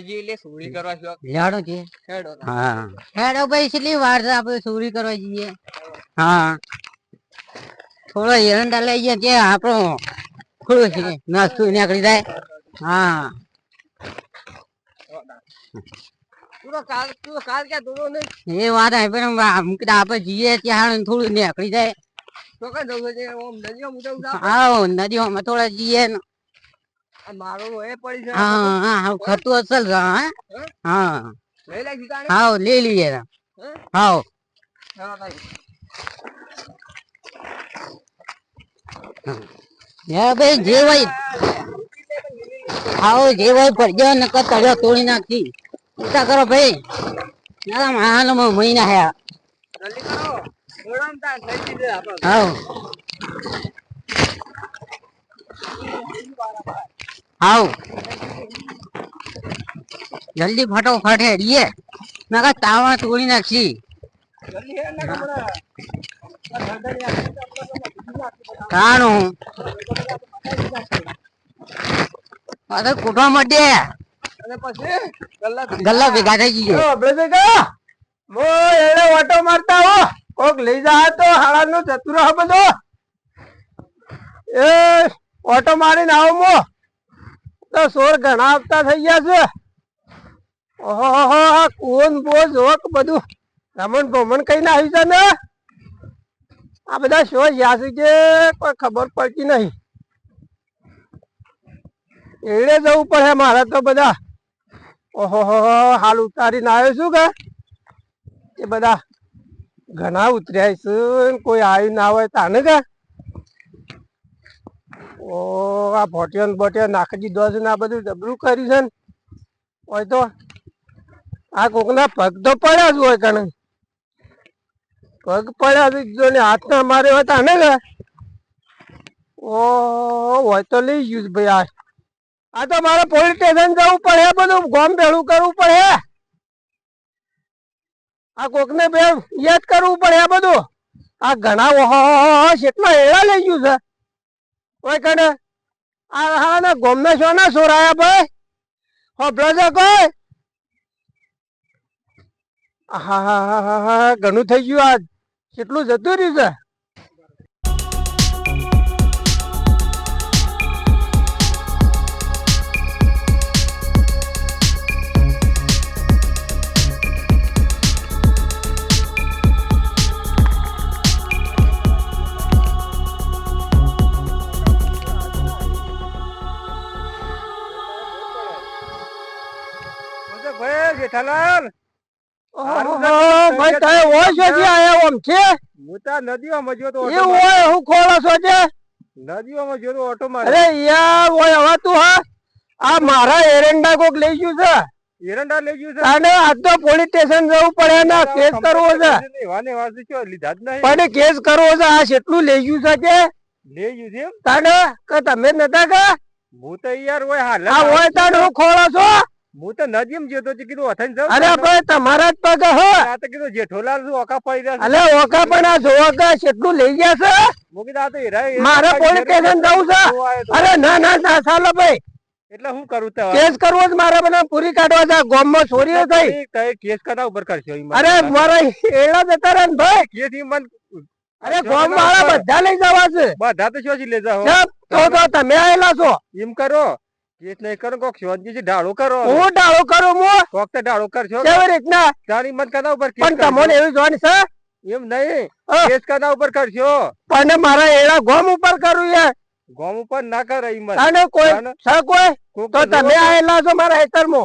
જઈએ એટલે કરવા શોખ લેડો છે હેડો હા હેડો ભાઈ કેટલી વાર છે આપણે ચોરી કરવા જઈએ? હા. થોડો એરંડા લઈ જઈએ ત્યાં આપણો થોડું છે નાસ્તો નીકળી જાય. હા. તું કાલ કાલ ક્યાં દોડો નહીં? એ વાત હે પણ આપણે જઈએ ત્યાં થોડું નીકળી જાય. તો કઈ જવું છે? થોડા જઈએ ને. મારો એ પડી છે હા હા ખતું અસલ હા હા? લઈ લે જીતાને હા લઈ લઈએ. હે? હા હેડો તાઈ ભાઈ જે હોય. આવો જે ભાઈ પડજો નકર તળિયો તોડી નાખી. ચિંતા કરો ભાઈ. ના માનો મહિના હે જલ્દી કરો. દોડમ તા લઈ દીધે આપણે. આવો આવો જલ્દી ફટોફટ હેડીએ કા તાવા તોડી નાખી. કાણું. અરે કૂટવા માટે ગલ્લા ભેગા. થઈ ગયો. આપણે ભેગા? મો એને ઓટો મારતા હો. કોક લઈ જા તો હાડા નો ચતુર હ બધો. એ ઓટો મારીને આવો મો. તો સોર ઘણા આવતા થઈ ગયા છે. ઓહો કોણ બોજ જોક, બધું રમણ ભમણ કઈ ના આવી છે ને? આ બધા શો જ્યાં છે કે કોઈ ખબર પડતી નહીં. એડે જવું પડે મારે તો બધા. ઓહો હાલ ઉતારીને આવ્યો છું કે? એ બધા ઘણા ઉતર્યા છે કોઈ આવ્યું ના હોય તાને કે? ઓ, આ ભોટિયન બોટિયો નાખી દીધો છે ને આ બધું ડબલું કર્યું છે ને? હોય તો આ કોકના પગ તો પડ્યા જ હોય કણે. પગ પડ્યા જ જો ને હાથ ના મારે હોય તાને ને ઓ, હોય તો લઈ ગયું ભાઈ આ. આ તો મારે પોલીસ સ્ટેશન જવું પડે બધું ગોમ ભેળું કરવું પડે. આ કોકને બે યાદ કરવું પડે બધું. આ ઘણા ઓહો કેટલા એડા લઈ ગયું છે. કોઈ કને આ હાના ગોમના શો ના સોરાયા ભાઈ. હો બ્રજો કોઈ? હા હા હા હા ઘણું થઈ ગયું આજ. કેટલું જતું રહ્યું છે? ભાઈ જેઠાલાલ. સારું છે, ઓહો, ભાઈ તમે હોય છો જે આયા ઓમ છે? હું તો નદીઓમાં જોતો એ હોય હું ખોળો છો જે? નદીઓમાં જોતો ઓટો મારે અરે યાર ઓય હવે તું હા. આ મારા એરંડા કોક લઈ ગયું છે. એરંડા લઈ ગયું છે? અને આજ તો પોલીસ સ્ટેશન જવું પડે ને કેસ કરવો છે. વાને વાસે ચો લીધા જ નહીં. પણ કેસ કરવો છે આ કેટલું લઈ ગયું છે કે? લઈ ગયું છે એમ? કે તમે નતા કે? હું તો યાર હોય હાલ આ હોય તાને હું ખોળો છો? હું તો જોતો કીધું અરે ભાઈ તમારા જ પગ હ. આ તો કીધું જેઠોલાલ શું ઓકા પડી રહ્યા અલે ઓકા પણ આ જોવા કે કેટલું લઈ ગયા છે? હું કીધું આ તો હીરા- હીરા મારે કાઢી પોલીસ ઘેરે સ્ટેશન જવું છે. હું આયો તો. અરે ના ના ના ચાલો ભાઈ. એટલે શું કરું તો કેસ કરવો જ મારે બધા પૂરી કાઢવા છે. ગામમાં ચોરીઓ થઈ. તમે કેસ કના ઉપર કરશો અરે મારા એડા જતા રહે ભાઈ. કેસ અરે ગોમ વાળા બધા લઈ જવા છે. બધા તો શું લઈ તો તો તમે આયેલા છો. એમ કરો. કેસ નહીં કરો કોક શાંતિથી ઢાળો કરો હું ઢાળો કરો મો કોક તો ઢાળો કરશો કેવી રીતના? જાણી મત કદા ઉપર પણ તમને એવી જોવાની છે? એમ નહીં. કેસ કદા ઉપર કરશો. પણ મારા એડા ગોમ ઉપર કરું છે ગોમ ઉપર ના કરે ઈ અને કોઈ. છે કોઈ? તો તમે આયેલા છો મારા હેતર મો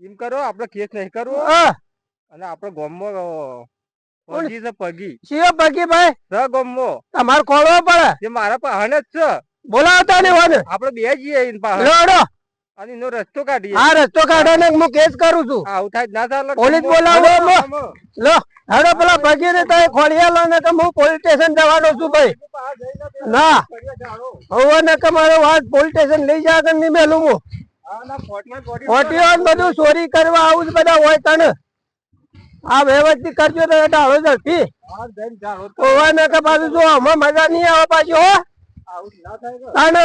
એમ કરો આપણે કેસ નહીં કરવો અને આપણે ગોમ મો? પગી છે પગી. ભાઈ? સ ગોમમાં. તમારે ખોળવો પડે. એ મારા પાસે જ છે. બોલાવતા ને? વાને આપણે બે જઈએ એની પાસે. લોડો અને નો રસ્તો કાઢીએ. આ રસ્તો કાઢાને હું કેસ કરું છું. હા થાય ના ચાલે પોલીસ બોલાવો, લો હેડો પેલા પગી ને તમે ખોડિયા ને તો હું પોલીસ સ્ટેશન જવાનો છું ભાઈ. ના. હવે ને કે મારો વાત પોલીસ સ્ટેશન લઈ જા કે નહીં મેલું હું. ખોટી ના, ખોટીઓ બધું ચોરી કરવા આવું બધા હોય તને. આ વ્યવસ્થિત કરજો તો ડાળો ઝડપી. હવે ને કે પાછું જો આમાં મજા નહીં આવે પાછી હો. આવું ના થાય તો. તને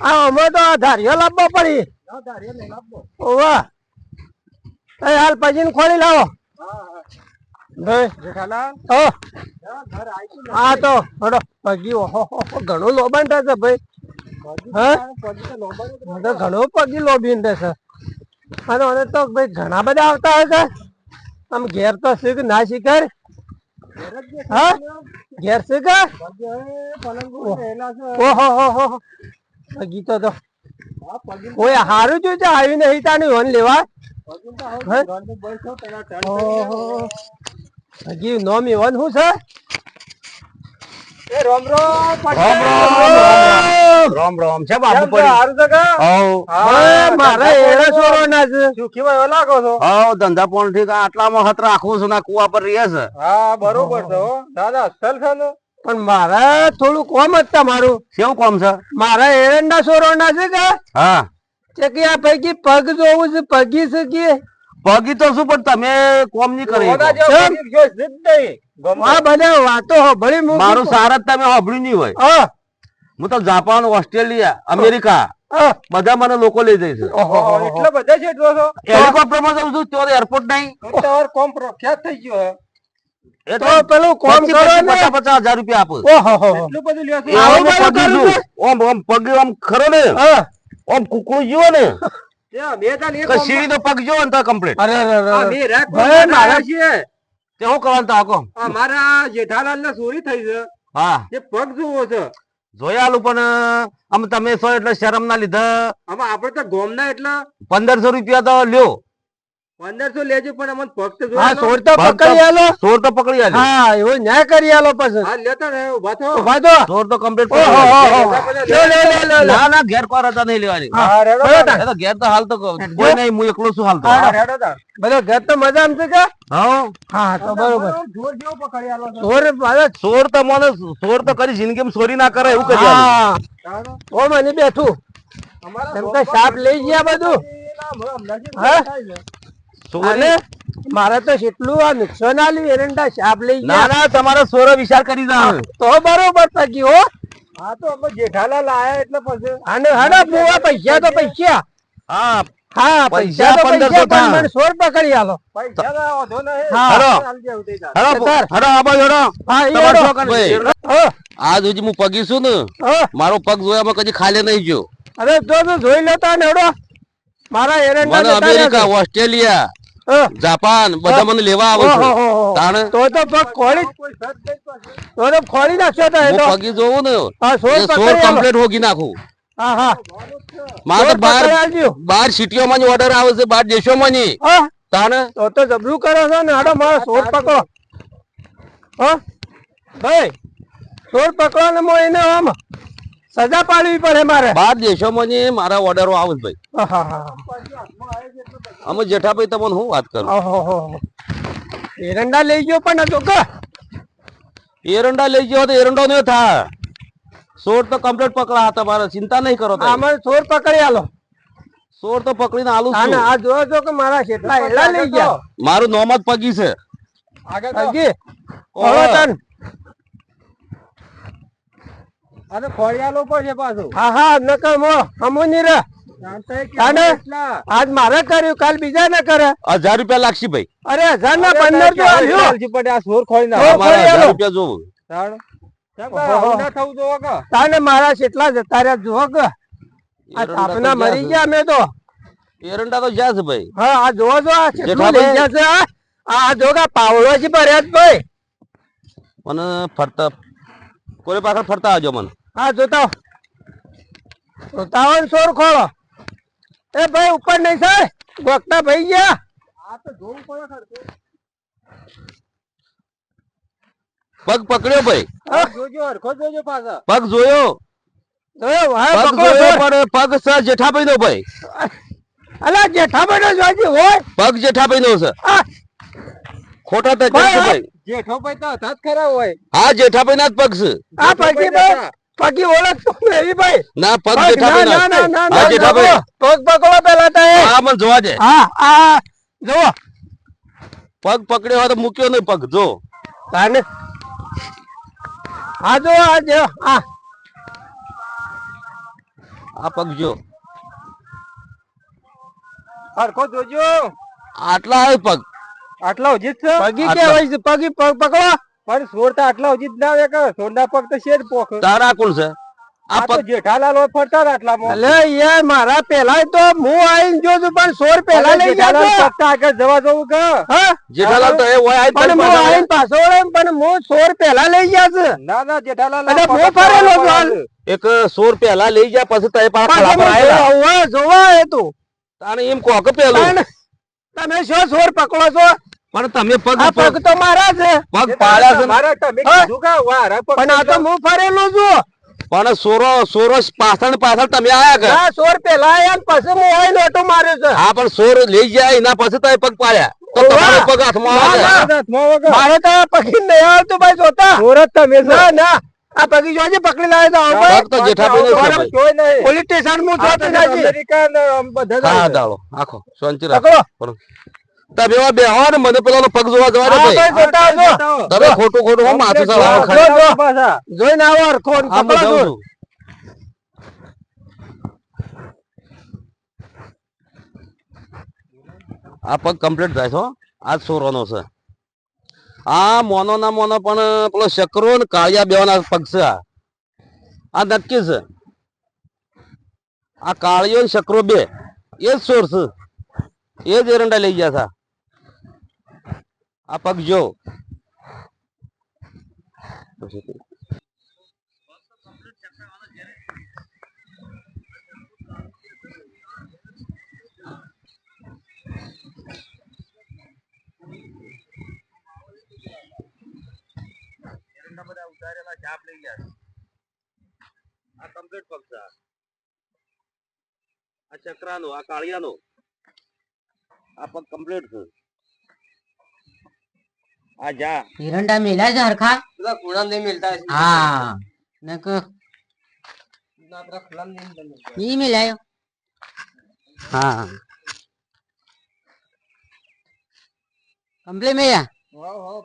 આ અમે તો આ ધારીઓ લાવવો પડી. ઓવા એ હાલ પછી ખોલી લાવો. આ તો હડો પગી ઓહો હો, હો, ઘણું લોબાન થશે ભાઈ. હા? મને પગી લોબીન થશે અને તો ભાઈ ઘણા બધા આવતા હશે. આમ ઘેર તો શીખ ના શીખર હા ઘેર કે ઓહો હો હો. પગી તો કોઈ હારું જોયું છે, આવી વન લેવા હે? ઓહો. નોમ એવન શું છે રોમ રોમ રામ રામ રામ રામ. છે બાપુ પડી. હારું છે કે? મારા એડા ચોરવાના છે. સુખી ભાઈ લાગો છો? હવ ધંધા પણ ઠીક આટલામાં હત રાખું છું ના કુવા પર રહે છે. હા બરોબર છે દાદા અસલ છે ને? પણ મારે થોડું કોમ જ તમારું. કેવું કોમ છે? મારા એરંડા ચોરવાના છે કે? હા. કે આ પૈકી પગ જોવું છે પગી છે કે? પગી તો શું પણ તમે કોમ નહીં કરી બધા વાતો હોભળી મારું સારા તમે હોભળ્યું નહીં હોય. હું. તો જાપાન ઓસ્ટ્રેલિયા અમેરિકા બધા મને લોકો લઈ જાય છે. ઓહો, ઓહો, ઓહો, એટલો બધા છે હેલિકોપ્ટરમાં જઉં છું તો એરપોર્ટ નહીં. તમારો કોમ પ્રખ્યાત થઈ ગયો એ તો પેલું કોમ કરો ને. પચાસ પચાસ હજાર રૂપિયા આપો. ઓહો. એટલું બધું લ્યો છો? ઓમ ઓમ પગ ખરો ને. ઓમ કુકડું જીવો ને. સીડી તો પગ જો તો કમ્પ્લીટ અરે અરે, મારા- છે તે હું કરવાનું તો આકો મારા જેઠાલાલ ને ચોરી થઈ છે. હા. તે પગ જોવો છે. જોયાલું પણ આમ તમે સો એટલે શરમ ના લીધા. આમાં આપડે તો ગોમ ના એટલે પંદરસો રૂપિયા તો લ્યો. પંદરસો લેજો પણ અમને પગ હા જોવાનો. તો પકડી આલો સોર તો પકડી આલ્યો હા એવો ન્યાય કરી આલો પછી હા લેતા ને ઊભા થો સોર તો કમ્પ્લીટ ઓહો, ઓહો, ઓહો. લે, લે, લે, લે, લે. ના ના ઘેર પર હતા નહીં લેવાની હા, રેડો એ તો ઘેર તો હાલ તો કોઈ નહીં હું એકલો છું હાલ તો હા, રેડો તાન. બધા ઘર તો મજા છે કે હા હા તો બરોબર જોર જેવો પકડી આલો સોર મારે સોર તો મને સોર તો કરી જિંદગીમાં સોરી ના કરે એવું કરી. હા ઓ મને બેઠું અમારા એમ તો સાપ લઈ ગયા બધું હા? અને મારે તો કેટલું આ નુકસાન આલ્યું એરંડા સાપ લઈ ગયા ના તમારો સોરો વિચાર કરી દા તો બરોબર પગી હો હા તો અમે જેઠાલાલ આયા એટલે પછી અને હડો બુવા પૈસા તો પૈસા હા હા પૈસા પૈસા તો પૈસા 1500 પણ મને સોર પકડી આલો પૈસા ના વાંધો નહીં. હા. હેલો. ચાલજે એવું થઈ જાય. હેડો સર. હેડો આબા હેડો હા ઈ તમારે હડો. શું કરવું છે? હા, આજ સુધી હું પગીશું ને મારો પગ જોયા કદી ખાલી નહીં ગયો અરે જો જોઈ લેતા ને હડો મારા એરંડા અમેરિકા ઓસ્ટ્રેલિયા જાપાન બધા મને લેવા આવે છે. તો તો પગ પાછું. તો તો ખોળી નાખ્યો તો હું પગી જોઉં ને? સોર કમ્પ્લીટ હોગી નાખું. હા હા. મારે બાર બાર સિટીઓમાં જ ઓર્ડર આવે છે બાર દેશોમાં નહીં તાને તો તો જબરું કરો છો ને હાડો મારો સોર પકડો. હા. ભાઈ સોર પકડો ને મો એને આમ. સજા પાડવી પડે મારે. બાર દેશોમાં ની મારા ઓર્ડરો આવે ભાઈ. અમે જેઠાભાઈ તમને હું વાત કરું? એરંડા લઈ ગયો પણ કે? એરંડા લઈ ગયો તો એરંડો નહીં થાય. સોર તો કમ્પ્લીટ પકડા મારે. ચિંતા નહીં કરો અમારે સોર પકડી આલો સોર તો પકડીને આલુ છું. આ જોયો છો કે મારા કેટલા એડા લઈ ગયા. મારું નોમત પગી છે. આગળ પગી? હજી હવે તન. અને છે પાછું. હા હા નકર મો હમુની રે. આજ મારે કર્યું કાલ બીજા ને કરે. હજાર રૂપિયા લાગશે ભાઈ. અરે હજાર ના પંદર તો આ સોર તો ફરી હજાર રૂપિયા જોવું. ના જોવો? તાને મારા કેટલા જતા રહ્યા જુઓ કે. આ તાપના મરી ગયા અમે તો. એરંડા તો જ્યાં છે ભાઈ. હા આ જોવો જો આ કેટલું લઈ ગયા છે આ આ જો કે પાવડો છે ભર્યા જ ભાઈ. મને ફરતા કોઈ પાછળ ફરતા આવજો મને. હા જોતા જોતા સોર ખોળો. એ ભાઈ ઉપર નહીં સર ગોખતા ભાઈ ગયા. આ તો જોવું પડે ખર પગ પકડ્યો ભાઈ. જોજો હરખો જોજો પાછા. પગ જોયો. પગ સોર. જેઠાભાઈ નો ભાઈ. અલા જેઠાભાઈ નો જોજી હોય. પગ જેઠાભાઈ નો છે. આ ખોટા તો ભાઈ, ભાઈ. જેઠો ભાઈ તો હતા જ ખરા હોય. હા જેઠાભાઈ ના જ પગ છે. આ પગી ભાઈ ઓળખ ઓળખતો એવી ભાઈ. ના પગ બેઠા ના, ના, ના ના, બેઠા ભાઈ પગ પકડો પેલા તો. હા મને જોવા દે. હા આ જુઓ. પગ પકડ્યો હોય તો મૂક્યો નહીં પગ જો. તાને. આ જો આ જો આ આ પગ જો. હરખો જોજો. આટલા આવ્યો પગ. આટલા છે? પગી કેવાય છે પગી પગ પકડો. પણ સોર તો આટલા ઉજીત ના આવે કે સોરના પગ તો શેર પોખ. તારા કોણ છે? જેઠાલાલ ફરતા આટલામાં લે મારા પેલા તો હું આઈને જો છું પણ સોર પેલા લઈ. આગળ જવા જવું કે? હા? જેઠાલાલ તો એ હોય આઈ પણ હું આઈને પાછો પણ હું સોર પેલા લઈ ગયા છે. ના ના જેઠાલાલ હું ફરેલો હાલ. એક સોર પેલા લઈ ગયા પછી તય પાછા જોવા- એ તું. તાને એમ કોક કે પેલું. તમે શું સોર પકડો છો? પણ તમે પગ પગ તો મારા છે પગ પાડ્યા છે મારા તમે કીધું કે વારા પગ પણ આ તો હું ફરેલો છું. પણ સોરો સોરો પાછળ પાછળ તમે આયા કે? ના સોર પેલા આયા પછી હું આઈને ઓટો માર્યો છે. હા પણ સોર લઈ ગયા એના પછી તય પગ પાડ્યા. તો. તમારો પગ હાથમાં આવે ના, છે. ના. હાથમાં વગર. મારે તો આ પકડી નહીં આવતું ભાઈ જોતા. સોર તમે ના ના. આ પગી જોજે પકડી લાવે તો આવો તો જેઠાભાઈ નહીં. પોલીસ સ્ટેશન હું જોતો તો બધા હા જાય. આખો શાંતિ રાખો. તમે એવા બેહો ને મને પેલાનો પગ જોવા જવા દે ભાઈ. તમે ખોટું ખોટું હું માથું ચડાવો જો, જો. પાછા. જોઈને આવો હરખો કપડા. છું. આ પગ કમ્પ્લીટ થાય છે આ સોરોનો છે. આ મોનો ના મોનો પણ પેલો શકરો ને કાળિયા બેવાના પગ છે આ. આ નક્કી છે. આ કાળિયો ને શકરો બે. એ જ સોર છે. એ જ એરંડા લઈ ગયા હતા આ પગ જો. આ કમ્પ્લીટ પગ છે. આ ચક્રાનો, આ કાળિયાનો. આ પગ કમ્પ્લીટ છે આ જા. એરંડા મેલા છે હરખા? પેલા કુણામ નહીં મિલતા છે. હા. નક આપણા ખુલ્લામ નહીં મિલતા. નહીં મેલાયો? હા. કમ્પ્લે મેયા?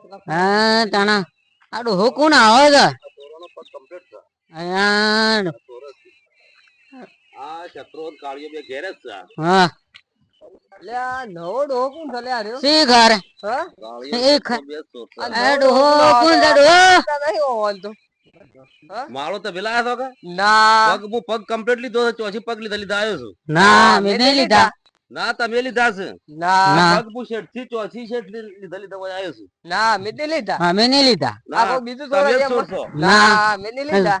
પેલા હા તાણા. આ ડોહો કોણ આવે છે? કમ્પ્લીટ. આ ને બે ઘેર જ છે હા. નવો ડોહો કોણ છે લે આ રહ્યો? ઘર? હા? કાળિયો એ ચક્રો ખ- બે જ સોર છે. આ ડોહો કોણ છે ડોહો આ નહીં હોવાનું તો. માળો તો વેલા હતો કે? ના. પગ હું પગ કમ્પ્લીટ લીધો છે ચોથી પગ લીધા લીધા આવ્યો છું. ના મેં નહીં લીધા. ના તમે લીધા છે. ના. પગ હું શેઠથી ચોથી શેઠ લીધા લીધા વળી આવ્યો છું. ના મેં નહીં લીધા. અમે નહીં લીધા. ના, બીજું ના મેં નહીં લીધા.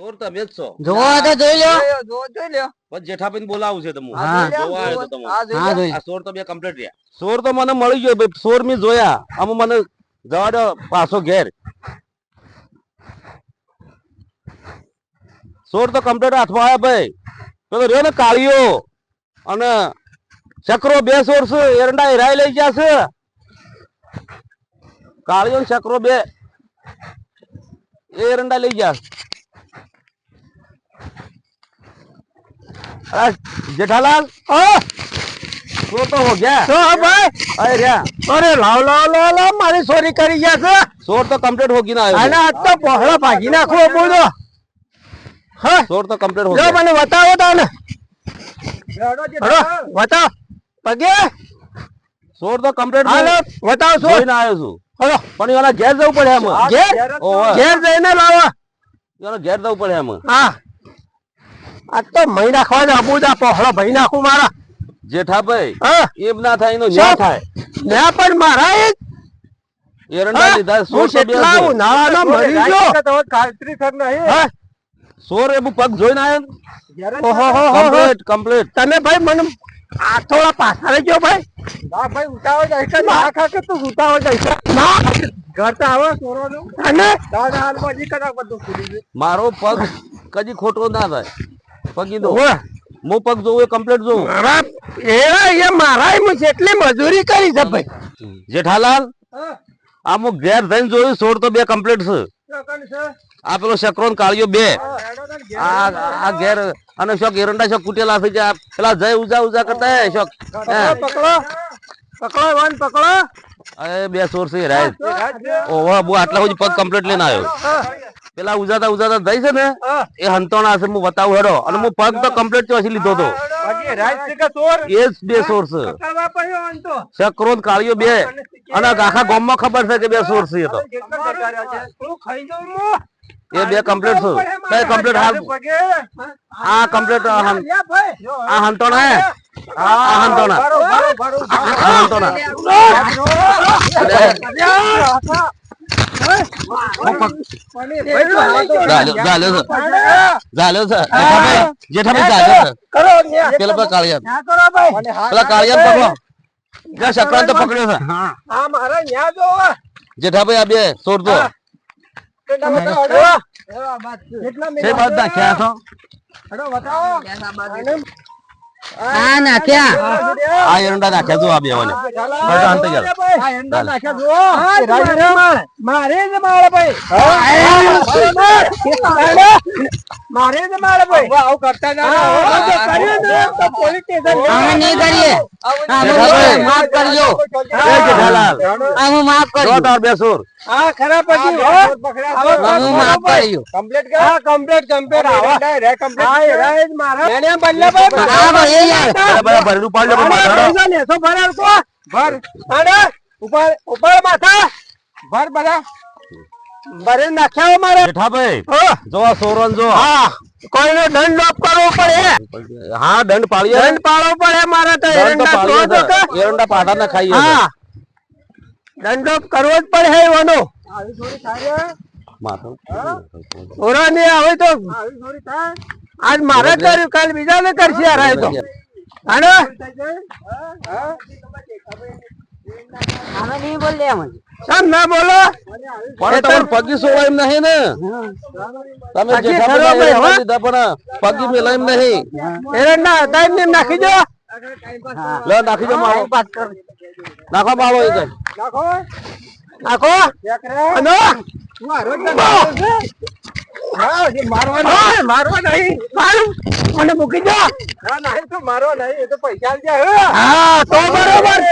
સોર તમે જ છો. જોવો તો જોઈ લો જો જોઈ લ્યો. પછી જેઠાભાઈ બોલાવું છે તમે હા. જોવા તો તમે હા જોઈ આ સોર તો બે કમ્પ્લીટ રહ્યા. સોર તો મને મળી ગયો ભાઈ. સોર મેં જોયા. આમ મને જવા પાછો ઘેર. સોર તો કમ્પ્લીટ હાથમાં આવ્યા ભાઈ. પેલો રહ્યો ને કાળિયો અને ચક્રો બે સોર છે. એરંડા હિરાઈ લઈ ગયા છે. કાળિયો ને ચક્રો બે. એરંડા લઈ ગયા. જેઠાલાલ હા, તો તો હો ગયા. તો હા ભાઈ. અરે રહ્યા. અરે લાવ લાવ લાવ લાવ મારી સોરી કરી ગયા છે. સોર તો કમ્પ્લીટ હોગી ના અને આવ્યો આજ તો પહોળા ભાગી નાખો બોલો. હા સોર તો કમ્પ્લીટ જો હોગી મને બતાવો તો ને બેહડો હલો જેઠાલાલ. બતાવ. પગે. સોર તો કમ્પ્લીટ હાલો બતાવ છો જોઈને આવ્યો છું. હલો પણ એના ઘેર જવું પડે એમ. ઘેર? ઘેર જઈને લાવો. એના ઘેર જવું પડે એમ. હા. આ તો મહી નાખવા અબુદા પહોળો ભાઈ નાખું મારા. જેઠાભાઈ હા? એમ ના થાય એનો ન્યા થાય. ન્યા પણ મારા એ એરંડા લીધા સોર છે બે કેટલા ઉનાળાનો મરી ગયો. તો ખાતરી કર નહીં. હા? સોર એ પગ જોઈને આવ્યો ઓહો હો હો હો. Complete complete. તમે ભાઈ મને આ થોડા પાછા રહી ગયો ભાઈ. ના ભાઈ ઉતાવળ જાય છે. ના. ખા કે તું ઉતાવળ જાય છે. ના. ઘર તો આવે સોરવાનું અને દાદા હાલમાં જી કદાચ બધું. મારો પગ કદી ખોટો ના થાય. પગી દો ઓવે, હું પગ જોઉં એ કમ્પ્લીટ જોઉં મારા એ મારા જેટલી મજૂરી કરી છે ભાઈ. જેઠાલાલ આ હું ઘેર જઈને જોયું સોર તો બે કમ્પ્લીટ છે? આ પેલો શકરો કાળિયો બે. આ આ ઘેર અને શોક એરંડા શોક કુટેલા થઈ જાય. પેલા જય ઉજા ઉજા કરતા હે શોક. પકડો પકડો. વન પકડો. અરે બે સોર છે રાય એ રાત બુ આટલા સુધી પગ કમ્પ્લીટ લઈને આવ્યો. પેલા ઉજાતા ઉજાતા જાય છે ને એ હંતોણા છે હું બતાવું હેડો અને હું પગ તો કમ્પ્લીટ ચોસી લીધો તો બાકી રાજ છે કે ચોર એ બે સોર્સ. ચક્રો ને બે અને આખા ગામમાં ખબર છે કે બે સોર્સ એ તો જેટલો કરતા છે. હું ખાઈ જાઉં હું. એ બે કમ્પ્લીટ છું બે કમ્પ્લીટ હાલ આ કમ્પ્લીટ આ હંતોણા હે આ હંતોણા આ હંતોણા ઝાલ્યો છે જેઠાભાઈ જેઠાભાઈ ઝાલ્યો છે કરો ન્યા. પેલા પેલા કાળિયા ન્યા કરો ભાઈ. પેલા કાળિયા પકડો. જ્યાં સંક્રાંત પકડ્યો છે. આ આ નાખ્યા. હા આ એરંડા નાખ્યા છો આ બે વાને હડો અંતે આ એંડા નાખ્યા જુઓ. મારે. જ મારે ભાઈ. મારે જ મારે ભાઈ. આવું કરતા ના આ જો ને તો પોલીસ સ્ટેશન અમે નહીં કરીએ. માફ કરજો. એ જેઠાલાલ અમે માફ કરજો. તાર બે સોર. ખરા પછી હો. માફ કર્યું કમ્પ્લીટ હા કમ્પ્લીટ કમ્પ્લીટ. આવો. રે કમ્પ્લીટ. હા એ મારા. એને બદલે ભાઈ હા ભાઈ યાર. બધા બધા પાડજો પણ માથા હડો. પૈસા લેશો ભરાર કો ભર અને ઉપર ઉપર માથા. ભર બધા. ભરે નાખ્યા મારે. જેઠાભાઈ હો. જો આ સોરન જો. હા કોઈનો દંડ ઓફ કરવો પડે. હા દંડ પાડીએ દંડ પાડવો પડે મારે તો એરંડા તો. એરંડા પાડા ના ખાઈએ હા. દંડ ઓફ કરવો જ પડે હે એવાનો. માથું. ઓરા ને આવે તો. આજ મારે કર્યું કાલ બીજા ને કરશે હરાય તો હાલો? અમે નહીં બોલીએ અમે સમ ના બોલો? પણ તમને પગી સોવાય એમ નહીં ને? તમે પગી જેઠાભાઈ ભાઈ, એરંડા પણ પગી મેલા એમ નહીં. એરંડા ના એમને એમ નાખી દો. લે નાખી દો માળો નાખો એ નાખો. નાખો. અને હા, મારવા નહીં. મારું. મને મૂકી દો. ના નહીં એ તો પૈસા. હા. બરોબર.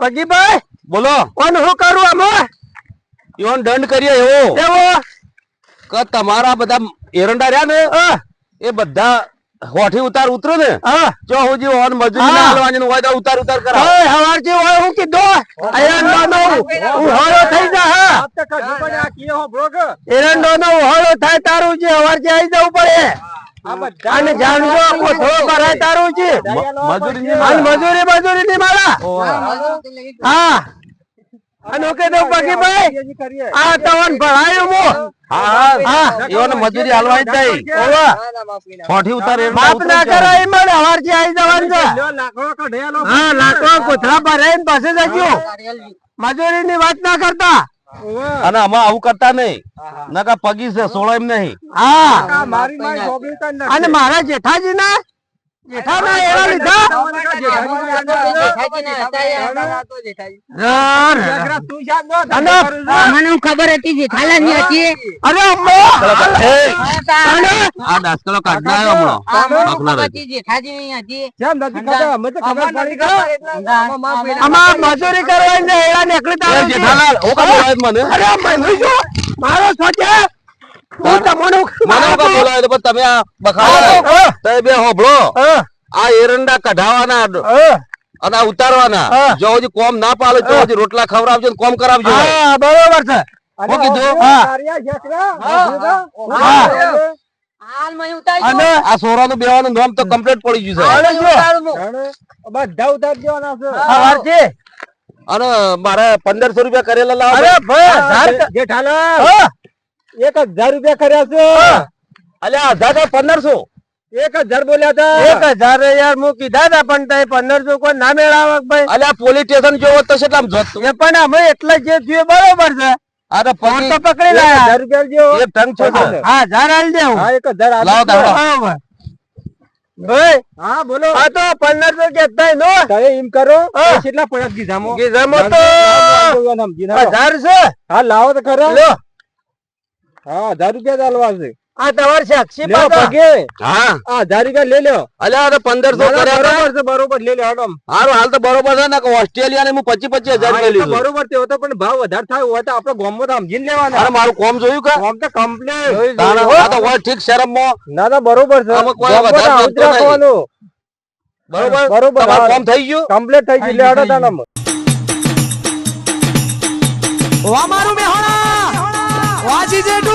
પગીભાઈ. બોલો. કોણ હું કરું આમાં? યોન દંડ કરીએ એવો એવો. કે તમારા બધા એરંડા રહ્યા ને એ બધા હોઠી ઉતાર ઉતરો ને? હા. જો હું જે હોન મજૂરી ના હા. હાલવાની હોય તો ઉતાર ઉતાર કરા ઓય હવાર જે હોય હું કીધું એરંડોનો ઉહાળો થઈ જા હા. આપ તો કશું પણ આ કીએ હો, બ્રો, કે. એરંડોનો ઉહાળો થાય તારું છે જે આવી જવું પડે. આ બધા અને જાણજો કોથળો ભરાય તારું છે મજૂરી ની મજૂરી મજૂરી ની માળા હા. અને હું કીધું પગીભાઈ આ તવન ભરાયું હું. હા હા હા. મજૂરી હાલવાની જ ઓવા ઉતાર માપ ના છે. કરાય એમ જ હવારથી આવી જવાનું છે. લાકડો કઢાયેલો. હા લાકડો કોથળા ભરાય પાસે જજો. મજૂરી ની વાત ના કરતા. અને આમાં આવું કરતા નહીં. નકા પગી છે સોળો એમ નહીં. હા. અને મારા જેઠાજી ના જેઠા ના એવા લીધા યાર. જગરા તું શાક નો અને મને ખબર હતી જેઠાલાલ હતી. અરે અમ્મા! આ દાસકડો કાઢ. ના આવ્યો હમણાં. મને પકડા ખબર રહી. હતી જેઠાજી હતી. કેમ નથી ખબર? અમે તો ખબર પડી ગઈ. આમાં મજૂરી કરવાની છે, એવા નીકળી એ તારું છે. જેઠાલાલ હું કાં મને અરે મને જો મારો સોચે હું તમને મને હું કાં બોલાવે છે? પણ તમે આ બખાડો. તમે બે હોભળો. આ એરંડા કઢાવાના. અને ઉતારવાના. જો હજી કોમ ના પાડો તો હજી રોટલા ખવડાવજો ને કોમ કરાવજો. હા બરોબર છે. હું કીધું? અને આ સોરાનું બેવાનું નામ તો કમ્પ્લીટ પડી ગયું છે. અને જો. ઉતારું હું. જાણે બધા ઉતાર દેવાના છે. અને મારે પંદરસો રૂપિયા કરેલા લાવો અરે ભાઈ. એક હજાર રૂપિયા કર્યા છે. અલ્યા હજાર કે પંદરસો. એક હજાર બોલ્યા હતા. એક હજાર યાર હું કીધા હતા પણ તઈ પંદરસો કોઈ ના મેળાવે ભાઈ. અલ્યા પોલીસ સ્ટેશન જોવો તો કેટલા જોત. એ પણ અમે એટલે જે જોઈએ બરોબર છે. તો ફોન તો પકડી લાયા. હજાર રૂપિયા જેવો એક ટંગ છો હા. હજાર આલી દેવું હા. એક હજાર આપી લાવો દો. ભાઈ. હા બોલો. આ તો પંદરસો કેતા નો. તમે એમ કરો. હા. કેટલા પડ્યા છે ગીધામાં? ગીધામાં તો. હજાર છે. હા લાવો તો ખરા. હા હજાર રૂપિયા ચાલવા છે. આ તમારે સાક્ષી પગે હા. હજાર રૂપિયા લઈ લ્યો. અલ્યા આ તો પંદરસો ના, ના, કર્યા બરોબર છે બરોબર લઈ લ્યો હેડો. હારું હાલ તો બરોબર છે ને ઓસ્ટ્રેલિયા ને હું પચીસ પચીસ હજાર રૂપિયા લીધું બરોબર તે હતો પણ ભાવ વધારે થાય હોય તો આપણે ગામમાં તો સમજીને લેવાના. અરે મારું કોમ જોયું કે? આમ તો complete. આ તો હોય ઠીક શરમમાં. ના ના બરોબર છે. કોઈ વધારે. બરોબર? બરોબર તમારું કોમ થઈ ગયું? Complete થઈ ગયું. લે હેડો તાણે. વામારું મેહોણા! વાજી જેટુ